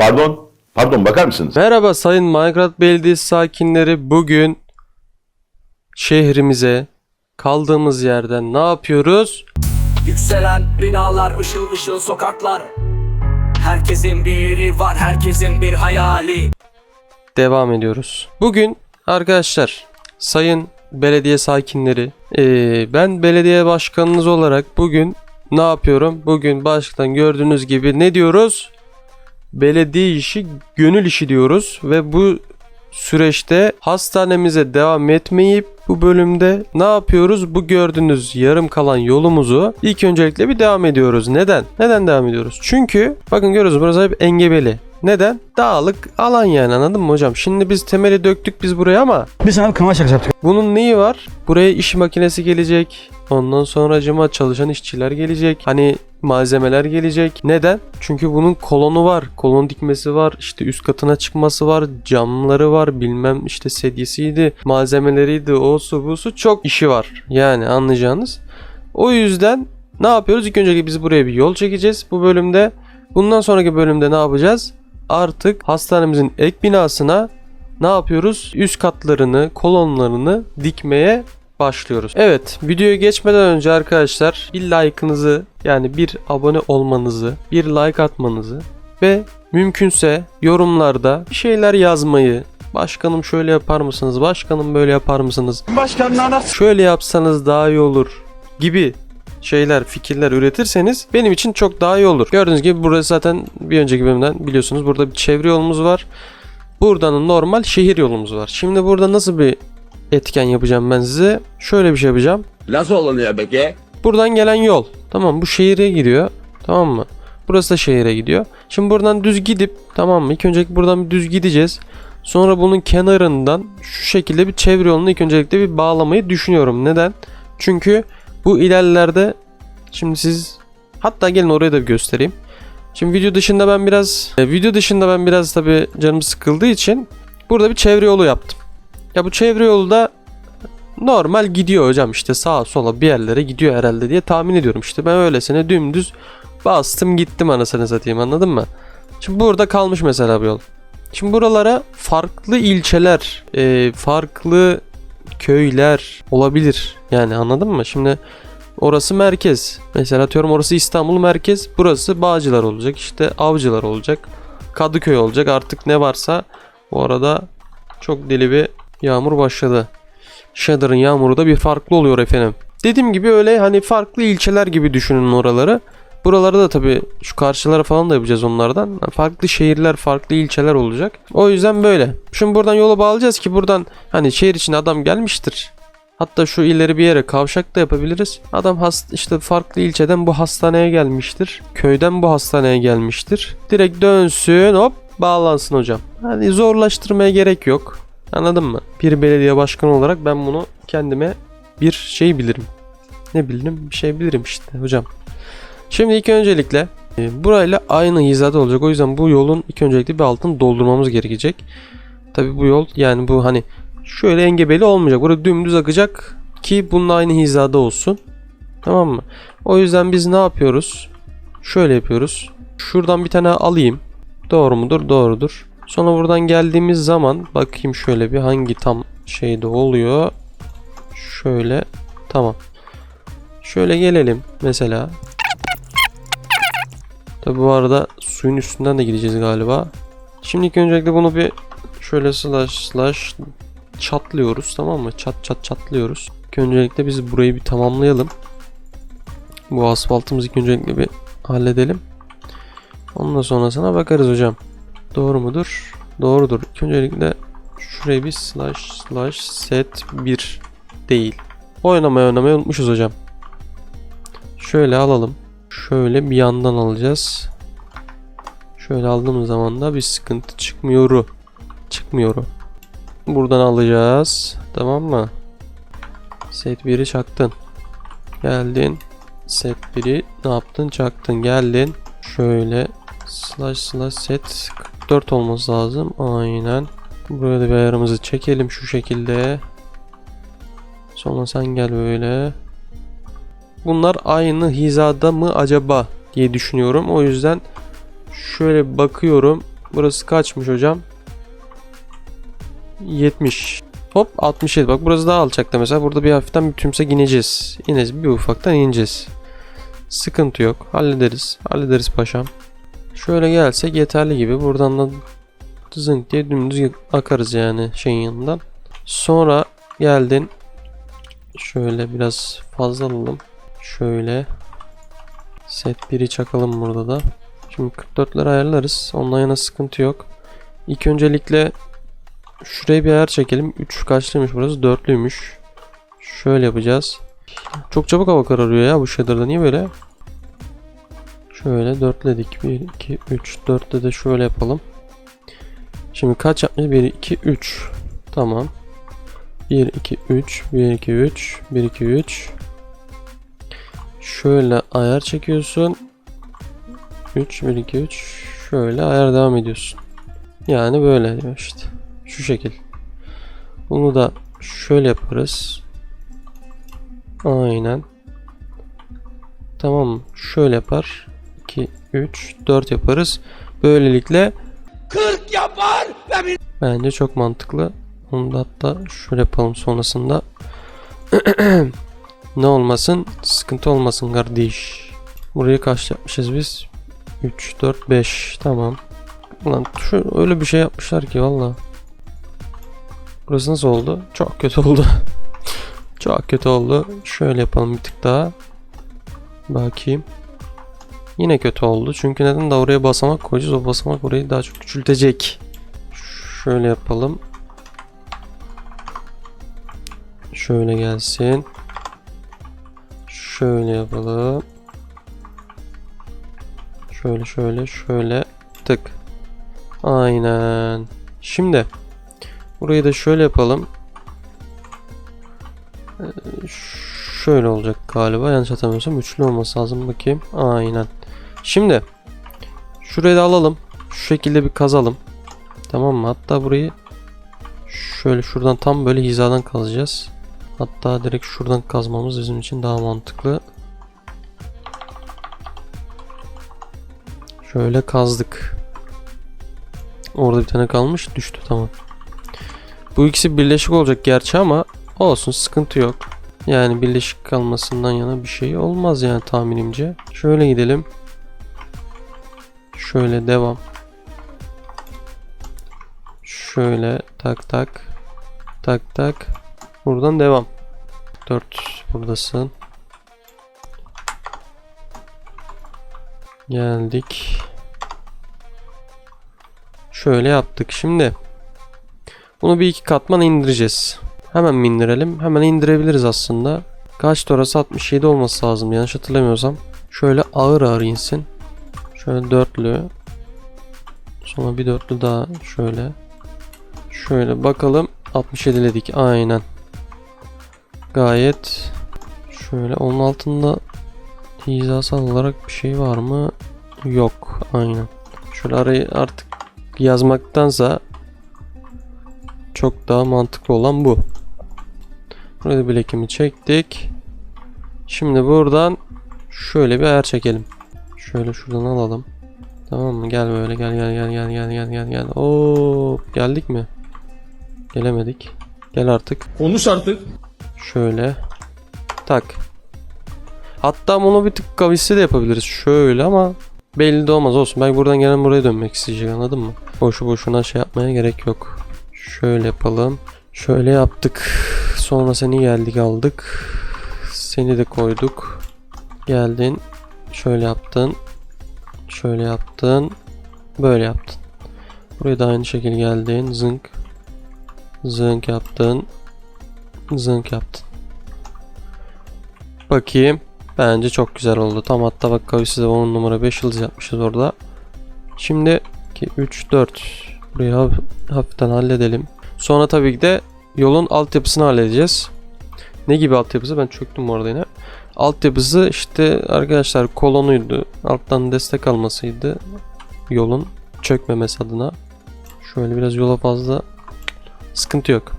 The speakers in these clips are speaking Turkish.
Pardon, pardon bakar mısınız? Merhaba sayın Minecraft Belediyesi sakinleri. Bugün şehrimize kaldığımız yerden ne yapıyoruz? Yükselen binalar, ışıl ışıl sokaklar Herkesin bir yeri var, herkesin bir hayali Devam ediyoruz. Bugün arkadaşlar sayın belediye sakinleri eee, ben belediye başkanınız olarak bugün ne yapıyorum? Bugün baştan gördüğünüz gibi ne diyoruz? Belediye işi gönül işi diyoruz ve bu süreçte hastanemize devam etmeyip bu bölümde ne yapıyoruz? Bu gördüğünüz yarım kalan yolumuzu ilk öncelikle bir devam ediyoruz. Neden? Neden devam ediyoruz? Çünkü bakın görüyoruz burası hep engebeli. Neden? Dağlık alan yani anladın mı hocam? Şimdi biz temeli döktük biz buraya ama Biz bir kanal şakası yaptık. bunun neyi var? Buraya iş makinesi gelecek. Ondan sonra acıma çalışan işçiler gelecek. Hani malzemeler gelecek. Neden? Çünkü bunun kolonu var. Kolon dikmesi var. işte üst katına çıkması var. Camları var. Bilmem işte sedyesiydi. Malzemeleriydi. O su bu su. Çok işi var. Yani anlayacağınız. O yüzden ne yapıyoruz? İlk önce biz buraya bir yol çekeceğiz bu bölümde. Bundan sonraki bölümde ne yapacağız? Artık hastanemizin ek binasına ne yapıyoruz? Üst katlarını, kolonlarını dikmeye başlıyoruz. Evet, videoya geçmeden önce arkadaşlar bir like'ınızı yani bir abone olmanızı, bir like atmanızı ve mümkünse yorumlarda bir şeyler yazmayı, başkanım şöyle yapar mısınız, başkanım böyle yapar mısınız, şöyle yapsanız daha iyi olur gibi şeyler, fikirler üretirseniz benim için çok daha iyi olur. Gördüğünüz gibi burada zaten bir önceki bölümden biliyorsunuz burada bir çevre yolumuz var. Buradan normal şehir yolumuz var. Şimdi burada nasıl bir etken yapacağım ben size? Şöyle bir şey yapacağım. Nasıl olunuyor peki? Buradan gelen yol. Tamam bu şehire giriyor. Tamam mı? Burası da şehire gidiyor. Şimdi buradan düz gidip tamam mı? İlk öncelikle buradan bir düz gideceğiz. Sonra bunun kenarından şu şekilde bir çevre yolunu ilk öncelikle bir bağlamayı düşünüyorum. Neden? Çünkü bu ilerlerde şimdi siz hatta gelin oraya da bir göstereyim. Şimdi video dışında ben biraz e, video dışında ben biraz tabi canım sıkıldığı için burada bir çevre yolu yaptım. Ya bu çevre yolu da normal gidiyor hocam işte sağa sola bir yerlere gidiyor herhalde diye tahmin ediyorum işte ben öylesine dümdüz bastım gittim anasını satayım anladın mı? Şimdi burada kalmış mesela bu yol. Şimdi buralara farklı ilçeler, e, farklı köyler olabilir. Yani anladın mı? Şimdi orası merkez. Mesela atıyorum orası İstanbul merkez. Burası Bağcılar olacak. işte Avcılar olacak. Kadıköy olacak. Artık ne varsa bu arada çok deli bir yağmur başladı. Shadow'ın yağmuru da bir farklı oluyor efendim. Dediğim gibi öyle hani farklı ilçeler gibi düşünün oraları. Buraları da tabii şu karşılara falan da yapacağız onlardan. Farklı şehirler, farklı ilçeler olacak. O yüzden böyle. Şimdi buradan yola bağlayacağız ki buradan hani şehir içine adam gelmiştir. Hatta şu ileri bir yere kavşak da yapabiliriz. Adam hast işte farklı ilçeden bu hastaneye gelmiştir. Köyden bu hastaneye gelmiştir. Direkt dönsün hop bağlansın hocam. Hani zorlaştırmaya gerek yok. Anladın mı? Bir belediye başkanı olarak ben bunu kendime bir şey bilirim. Ne bilirim? Bir şey bilirim işte hocam. Şimdi ilk öncelikle e, burayla aynı hizada olacak. O yüzden bu yolun ilk öncelikle bir altını doldurmamız gerekecek. Tabi bu yol yani bu hani şöyle engebeli olmayacak. Burada dümdüz akacak ki bununla aynı hizada olsun. Tamam mı? O yüzden biz ne yapıyoruz? Şöyle yapıyoruz. Şuradan bir tane alayım. Doğru mudur? Doğrudur. Sonra buradan geldiğimiz zaman bakayım şöyle bir hangi tam şeyde oluyor. Şöyle tamam. Şöyle gelelim mesela. Tabi bu arada suyun üstünden de gideceğiz galiba. Şimdi ilk öncelikle bunu bir şöyle slash slash çatlıyoruz tamam mı? Çat çat çatlıyoruz. İlk öncelikle biz burayı bir tamamlayalım. Bu asfaltımızı ilk öncelikle bir halledelim. Ondan sonrasına bakarız hocam. Doğru mudur? Doğrudur. İlk öncelikle şuraya bir slash slash set 1 değil. Oynamayı oynamayı unutmuşuz hocam. Şöyle alalım. Şöyle bir yandan alacağız. Şöyle aldığımız zaman da bir sıkıntı çıkmıyor. Çıkmıyor. Buradan alacağız. Tamam mı? Set 1'i çaktın. Geldin. Set 1'i ne yaptın? Çaktın. Geldin. Şöyle slash slash set 44 olması lazım. Aynen. Da bir ayarımızı çekelim şu şekilde. Sonra sen gel böyle. Bunlar aynı hizada mı acaba diye düşünüyorum. O yüzden şöyle bakıyorum. Burası kaçmış hocam? 70. Hop 67. Bak burası daha alçakta mesela. Burada bir hafiften bir tümsek ineceğiz. İneceğiz. Bir ufaktan ineceğiz. Sıkıntı yok. Hallederiz. Hallederiz paşam. Şöyle gelsek yeterli gibi. Buradan da zınk diye dümdüz akarız yani şeyin yanından. Sonra geldin. Şöyle biraz fazla alalım. Şöyle. Set 1'i çakalım burada da. Şimdi 44'leri ayarlarız. Ondan yana sıkıntı yok. İlk öncelikle şuraya bir ayar çekelim. 3 kaçlıymış burası? 4'lüymüş. Şöyle yapacağız. Çok çabuk hava kararıyor ya bu shader'da. Niye böyle? Şöyle 4'ledik. 1, 2, 3. 4'te de şöyle yapalım. Şimdi kaç yapmış? 1, 2, 3. Tamam. 1, 2, 3. 1, 2, 3. 1, 2, 3. Şöyle ayar çekiyorsun. 3, 1, 2, 3. Şöyle ayar devam ediyorsun. Yani böyle işte. Şu şekil. Bunu da şöyle yaparız. Aynen. Tamam? Şöyle yapar. 2, 3, 4 yaparız. Böylelikle 40 yapar. Bence çok mantıklı. Onu da hatta şöyle yapalım sonrasında. ne olmasın? Sıkıntı olmasın kardeş. Burayı kaç yapmışız biz? 3, 4, 5. Tamam. Ulan şu öyle bir şey yapmışlar ki valla. Burası nasıl oldu? Çok kötü oldu. Çok kötü oldu. Şöyle yapalım bir tık daha. Bakayım. Yine kötü oldu. Çünkü neden de oraya basamak koyacağız. O basamak orayı daha çok küçültecek. Şöyle yapalım. Şöyle gelsin. Şöyle yapalım. Şöyle şöyle şöyle tık. Aynen. Şimdi burayı da şöyle yapalım. Ee, Şöyle olacak galiba. Yanlış hatırlamıyorsam üçlü olması lazım. Bakayım. Aynen. Şimdi şurayı da alalım. Şu şekilde bir kazalım. Tamam mı? Hatta burayı şöyle şuradan tam böyle hizadan kazacağız. Hatta direkt şuradan kazmamız bizim için daha mantıklı. Şöyle kazdık. Orada bir tane kalmış. Düştü tamam. Bu ikisi birleşik olacak gerçi ama olsun sıkıntı yok. Yani birleşik kalmasından yana bir şey olmaz yani tahminimce. Şöyle gidelim. Şöyle devam. Şöyle tak tak. Tak tak. Buradan devam. 4 buradasın. Geldik. Şöyle yaptık. Şimdi bunu bir iki katman indireceğiz. Hemen mi indirelim? Hemen indirebiliriz aslında. Kaç orası 67 olması lazım yanlış hatırlamıyorsam. Şöyle ağır ağır insin. Şöyle dörtlü. Sonra bir dörtlü daha şöyle. Şöyle bakalım 67'ledik aynen. Gayet şöyle onun altında hizasal olarak bir şey var mı? Yok aynen. Şöyle arayı artık yazmaktansa çok daha mantıklı olan bu. Burada bilekimi çektik. Şimdi buradan şöyle bir ayar çekelim. Şöyle şuradan alalım. Tamam mı? Gel böyle gel gel gel gel gel gel gel gel. Oo geldik mi? Gelemedik. Gel artık. Konuş artık. Şöyle. Tak. Hatta bunu bir tık kavisli de yapabiliriz. Şöyle ama belli de olmaz olsun. Ben buradan gelen buraya dönmek isteyecek anladın mı? Boşu boşuna şey yapmaya gerek yok. Şöyle yapalım. Şöyle yaptık. Sonra seni geldik aldık. Seni de koyduk. Geldin. Şöyle yaptın. Şöyle yaptın. Böyle yaptın. Buraya da aynı şekilde geldin. Zınk. Zınk yaptın. Zınk yaptın. Bakayım. Bence çok güzel oldu. Tam hatta bak kavisi de 10 numara 5 yıldız yapmışız orada. Şimdi 2, 3, 4. Burayı haf- hafiften halledelim. Sonra tabii ki de yolun altyapısını halledeceğiz. Ne gibi altyapısı? Ben çöktüm bu arada yine. Altyapısı işte arkadaşlar kolonuydu. Alttan destek almasıydı. Yolun çökmemesi adına. Şöyle biraz yola fazla sıkıntı yok.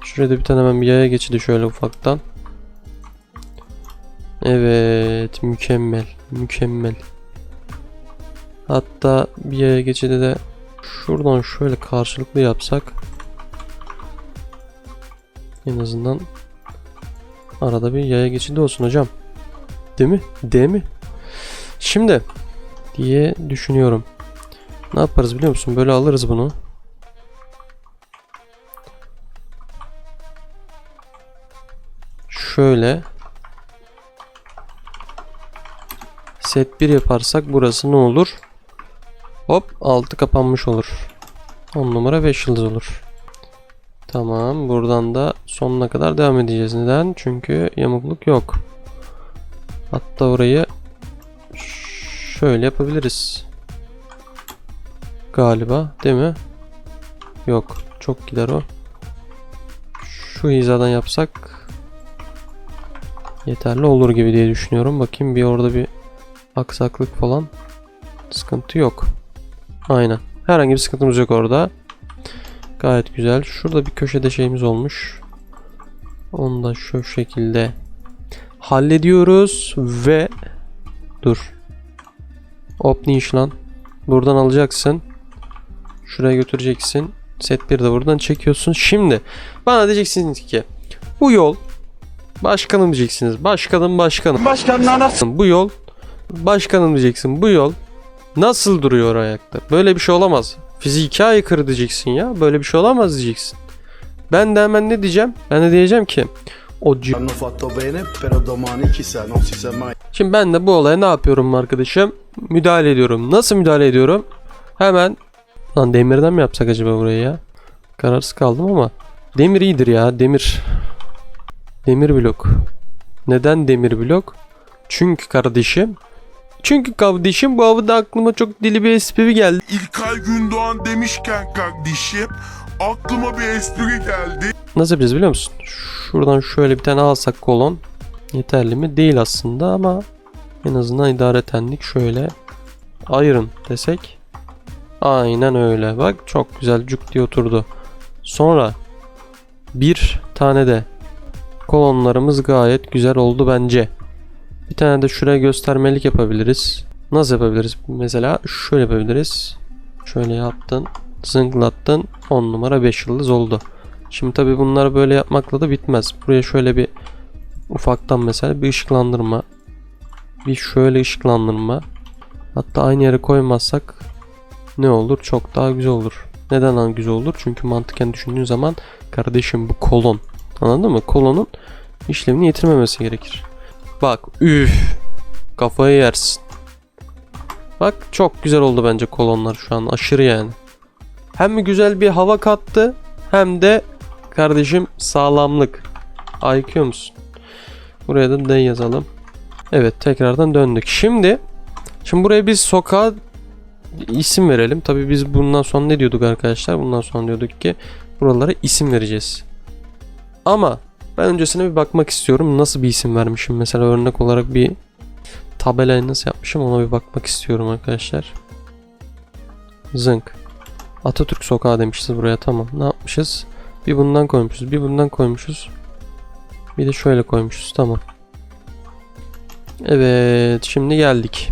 Şuraya da bir tane hemen bir yaya geçidi şöyle ufaktan. Evet mükemmel mükemmel. Hatta bir yaya geçidi de şuradan şöyle karşılıklı yapsak en azından arada bir yaya geçidi olsun hocam. Değil mi? Değil mi? Şimdi diye düşünüyorum. Ne yaparız biliyor musun? Böyle alırız bunu. Şöyle set 1 yaparsak burası ne olur? Hop altı kapanmış olur. 10 numara 5 yıldız olur. Tamam buradan da sonuna kadar devam edeceğiz. Neden? Çünkü yamukluk yok. Hatta orayı şöyle yapabiliriz. Galiba değil mi? Yok çok gider o. Şu hizadan yapsak yeterli olur gibi diye düşünüyorum. Bakayım bir orada bir aksaklık falan sıkıntı yok. Aynen. Herhangi bir sıkıntımız yok orada. Gayet güzel. Şurada bir köşede şeyimiz olmuş. Onu da şu şekilde hallediyoruz ve dur. Hop ne iş lan? Buradan alacaksın. Şuraya götüreceksin. Set 1 de buradan çekiyorsun. Şimdi bana diyeceksiniz ki bu yol başkanım diyeceksiniz. Başkanım başkanım. Başkanın anası. Bu yol başkanım diyeceksin. Bu yol nasıl duruyor ayakta? Böyle bir şey olamaz. Fiziki aykırı diyeceksin ya. Böyle bir şey olamaz diyeceksin. Ben de hemen ne diyeceğim? Ben de diyeceğim ki o. Şimdi ben de bu olaya ne yapıyorum arkadaşım? Müdahale ediyorum. Nasıl müdahale ediyorum? Hemen lan demirden mi yapsak acaba burayı ya? Kararsız kaldım ama demir iyidir ya demir. Demir blok. Neden demir blok? Çünkü kardeşim çünkü kardeşim bu havada aklıma çok deli bir espri geldi. İlkay Gündoğan demişken kardeşim aklıma bir espri geldi. Nasıl yapacağız biliyor musun? Şuradan şöyle bir tane alsak kolon. Yeterli mi? Değil aslında ama en azından idaretenlik şöyle ayırın desek. Aynen öyle. Bak çok güzel cuk diye oturdu. Sonra bir tane de kolonlarımız gayet güzel oldu bence. Bir tane de şuraya göstermelik yapabiliriz. Nasıl yapabiliriz? Mesela şöyle yapabiliriz. Şöyle yaptın. Zınklattın. 10 numara 5 yıldız oldu. Şimdi tabi bunları böyle yapmakla da bitmez. Buraya şöyle bir ufaktan mesela bir ışıklandırma. Bir şöyle ışıklandırma. Hatta aynı yere koymazsak ne olur? Çok daha güzel olur. Neden daha güzel olur? Çünkü mantıken düşündüğün zaman kardeşim bu kolon. Anladın mı? Kolonun işlevini yitirmemesi gerekir. Bak üf. Kafayı yersin. Bak çok güzel oldu bence kolonlar şu an aşırı yani. Hem güzel bir hava kattı hem de kardeşim sağlamlık. IQ musun? Buraya da D yazalım. Evet tekrardan döndük. Şimdi şimdi buraya biz sokağa isim verelim. Tabii biz bundan sonra ne diyorduk arkadaşlar? Bundan sonra diyorduk ki buralara isim vereceğiz. Ama ben öncesine bir bakmak istiyorum. Nasıl bir isim vermişim? Mesela örnek olarak bir tabelayı nasıl yapmışım ona bir bakmak istiyorum arkadaşlar. Zınk. Atatürk sokağı demişiz buraya tamam. Ne yapmışız? Bir bundan koymuşuz, bir bundan koymuşuz. Bir de şöyle koymuşuz. Tamam. Evet, şimdi geldik.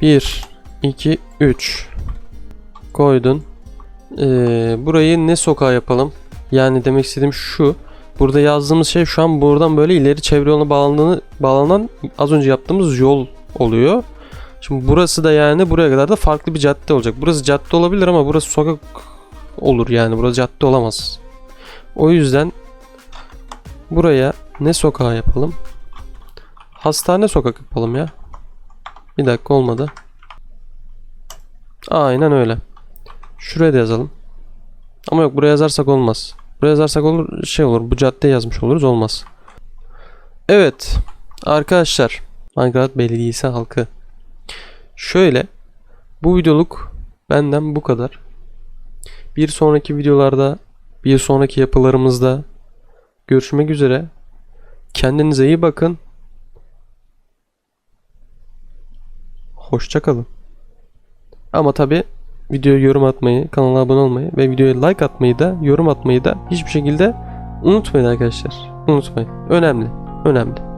1 2 3 koydun. Ee, burayı ne sokağı yapalım? Yani demek istediğim şu. Burada yazdığımız şey şu an buradan böyle ileri çevre yoluna bağlandığını, bağlanan az önce yaptığımız yol oluyor. Şimdi burası da yani buraya kadar da farklı bir cadde olacak. Burası cadde olabilir ama burası sokak olur yani. Burası cadde olamaz. O yüzden buraya ne sokağı yapalım? Hastane sokak yapalım ya. Bir dakika olmadı. Aynen öyle. Şuraya da yazalım. Ama yok buraya yazarsak olmaz. Buraya yazarsak olur şey olur. Bu cadde yazmış oluruz olmaz. Evet. Arkadaşlar. Minecraft Belediyesi halkı. Şöyle. Bu videoluk benden bu kadar. Bir sonraki videolarda, bir sonraki yapılarımızda görüşmek üzere. Kendinize iyi bakın. Hoşça kalın. Ama tabi videoya yorum atmayı, kanala abone olmayı ve videoya like atmayı da, yorum atmayı da hiçbir şekilde unutmayın arkadaşlar. Unutmayın. Önemli. Önemli.